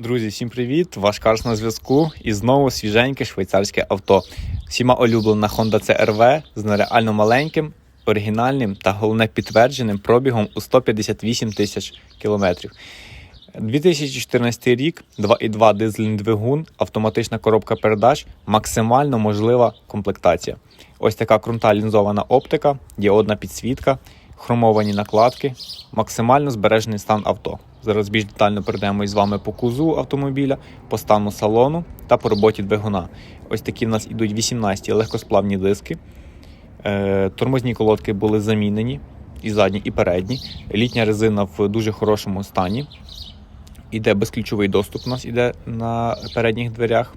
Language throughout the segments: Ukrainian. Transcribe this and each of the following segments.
Друзі, всім привіт! Ваш Карс на зв'язку. І знову свіженьке швейцарське авто. Всіма улюблена Honda CR-V з нереально маленьким, оригінальним та головне підтвердженим пробігом у 158 тисяч кілометрів. 2014 рік, 2,2 дизельний двигун, автоматична коробка передач, максимально можлива комплектація. Ось така крунта лінзована оптика, діодна підсвітка, хромовані накладки, максимально збережений стан авто. Зараз більш детально перейдемо з вами по кузу автомобіля, по стану салону та по роботі двигуна. Ось такі в нас ідуть 18 легкосплавні диски. Е, Тормозні колодки були замінені, і задні, і передні. Літня резина в дуже хорошому стані. Іде безключовий доступ у нас іде на передніх дверях.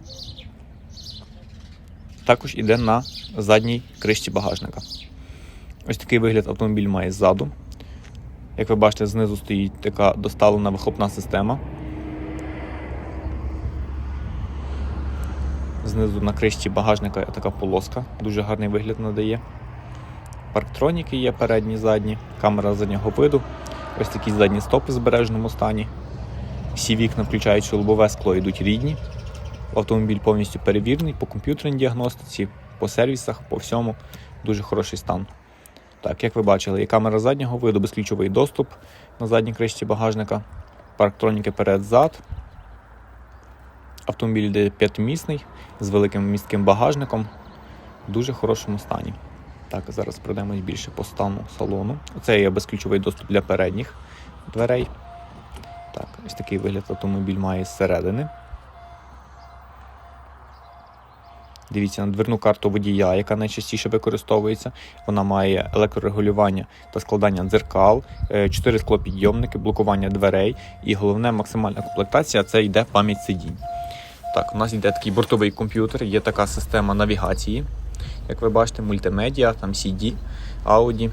Також іде на задній кришці багажника. Ось такий вигляд автомобіль має ззаду. Як ви бачите, знизу стоїть така доставлена вихлопна система. Знизу на кришці багажника така полоска, дуже гарний вигляд надає. Парктроніки є передні, задні, камера заднього виду. Ось такі задні стопи в збереженому стані. Всі вікна, включаючи лобове скло, йдуть рідні. Автомобіль повністю перевірений по комп'ютерній діагностиці, по сервісах, по всьому. Дуже хороший стан. Так, як ви бачили, є камера заднього виду, безключовий доступ на задній кришці багажника, парктроніки перед-зад. Автомобіль йде п'ятимісний з великим містким багажником в дуже хорошому стані. Так, зараз пройдемось більше по стану салону. Це є безключовий доступ для передніх дверей. Так, ось такий вигляд автомобіль має зсередини. Дивіться на дверну карту водія, яка найчастіше використовується. Вона має електрорегулювання та складання дзеркал, 4 склопідйомники, блокування дверей і головне максимальна комплектація це йде пам'ять сидінь. Так, у нас йде такий бортовий комп'ютер, є така система навігації. Як ви бачите, мультимедіа, там CD, Audi,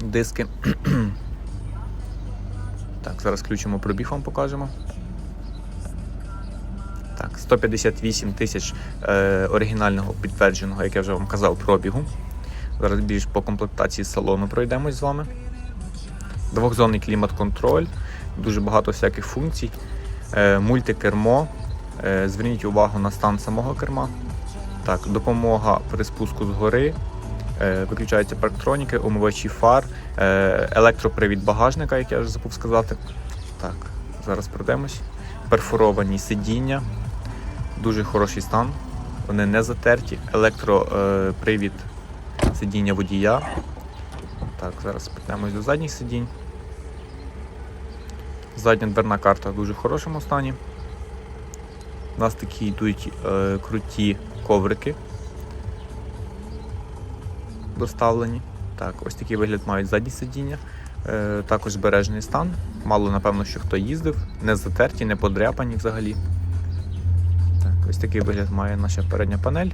диски. так, зараз включимо пробіг, вам покажемо. Так, 158 тисяч е, оригінального підтвердженого, як я вже вам казав, пробігу. Зараз більш по комплектації салону пройдемось з вами. Двохзонний клімат-контроль, дуже багато всяких функцій. Е, мультикермо. Е, зверніть увагу на стан самого керма. Так, допомога при спуску з гори. Е, виключаються парктроніки, умивачі фар, е, електропривід багажника, як я вже забув сказати. Так, зараз пройдемось. Перфоровані сидіння, дуже хороший стан. Вони не затерті. Електропривід сидіння водія. Так, зараз піднемось до задніх сидінь. Задня дверна карта в дуже хорошому стані. У нас такі йдуть е, круті коврики доставлені. Так, ось такий вигляд мають задні сидіння. Е, також збережений стан. Мало, напевно, що хто їздив, не затерті, не подряпані взагалі. Ось такий вигляд має наша передня панель.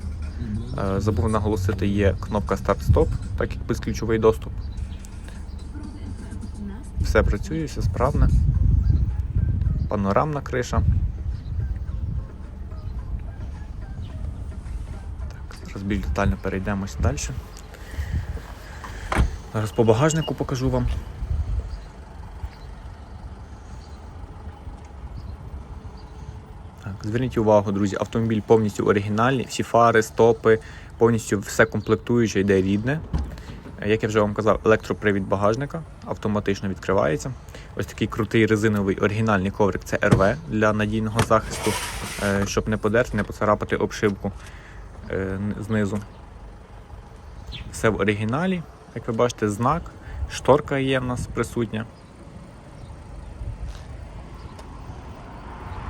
Е, забув наголосити, є кнопка старт-стоп, так як безключовий доступ. Все працює, все справне. Панорамна криша. Так, зараз більш детально перейдемось далі. Зараз по багажнику покажу вам. Так, Зверніть увагу, друзі, автомобіль повністю оригінальний, всі фари, стопи, повністю все комплектуюче йде рідне. Як я вже вам казав, електропривід багажника автоматично відкривається. Ось такий крутий резиновий оригінальний коврик це РВ для надійного захисту, е, щоб не подерти, не поцарапати обшивку е, знизу. Все в оригіналі. Як ви бачите, знак, шторка є в нас присутня.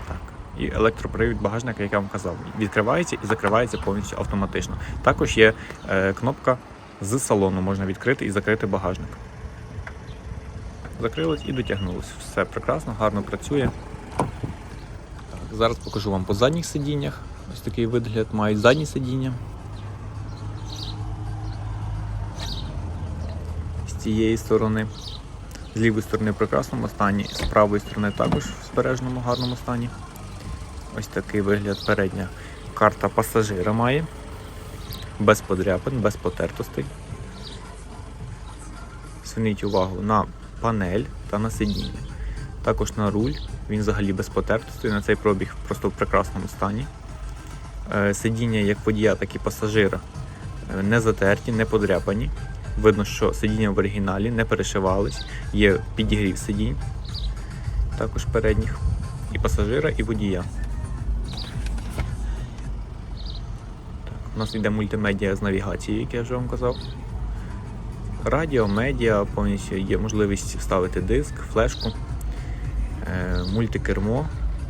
Так. І електропривід багажника, як я вам казав, відкривається і закривається повністю автоматично. Також є е, кнопка з салону, можна відкрити і закрити багажник. Закрилось і дотягнулось. Все прекрасно, гарно працює. Так, Зараз покажу вам по задніх сидіннях. Ось такий вигляд мають задні сидіння. з цієї сторони. З лівої сторони в прекрасному стані, з правої сторони також в збережному гарному стані. Ось такий вигляд передня карта пасажира має. Без подряпин, без потертостей. Зверніть увагу на панель та на сидіння. Також на руль, він взагалі без потертостей, на цей пробіг просто в прекрасному стані. Е, Сидіння як водія, так і пасажира е, не затерті, не подряпані. Видно, що сидіння в оригіналі не перешивались, є підігрів сидінь, також передніх, і пасажира, і водія. Нас йде мультимедіа з навігацією, як я вже вам казав. Радіо, медіа, повністю є можливість вставити диск, флешку, е, мультикермо.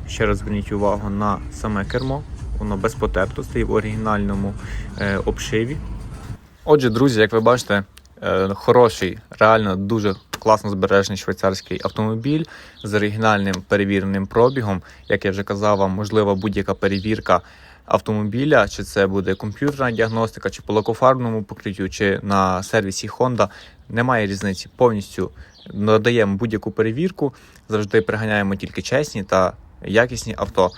Ще раз зверніть увагу на саме кермо. Воно без потертостей в оригінальному е, обшиві. Отже, друзі, як ви бачите, е, хороший, реально дуже класно збережений швейцарський автомобіль з оригінальним перевіреним пробігом. Як я вже казав вам, можлива будь-яка перевірка автомобіля, чи це буде комп'ютерна діагностика, чи по лакофарбному покриттю, чи на сервісі Honda. Немає різниці. Повністю надаємо будь-яку перевірку, завжди приганяємо тільки чесні та якісні авто.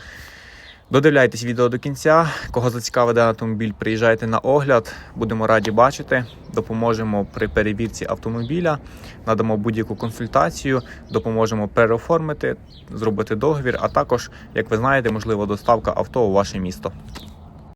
Додивляйтесь відео до кінця. Кого зацікавить автомобіль, приїжджайте на огляд. Будемо раді бачити. Допоможемо при перевірці автомобіля, надамо будь-яку консультацію, допоможемо переоформити, зробити договір. А також, як ви знаєте, можливо доставка авто у ваше місто.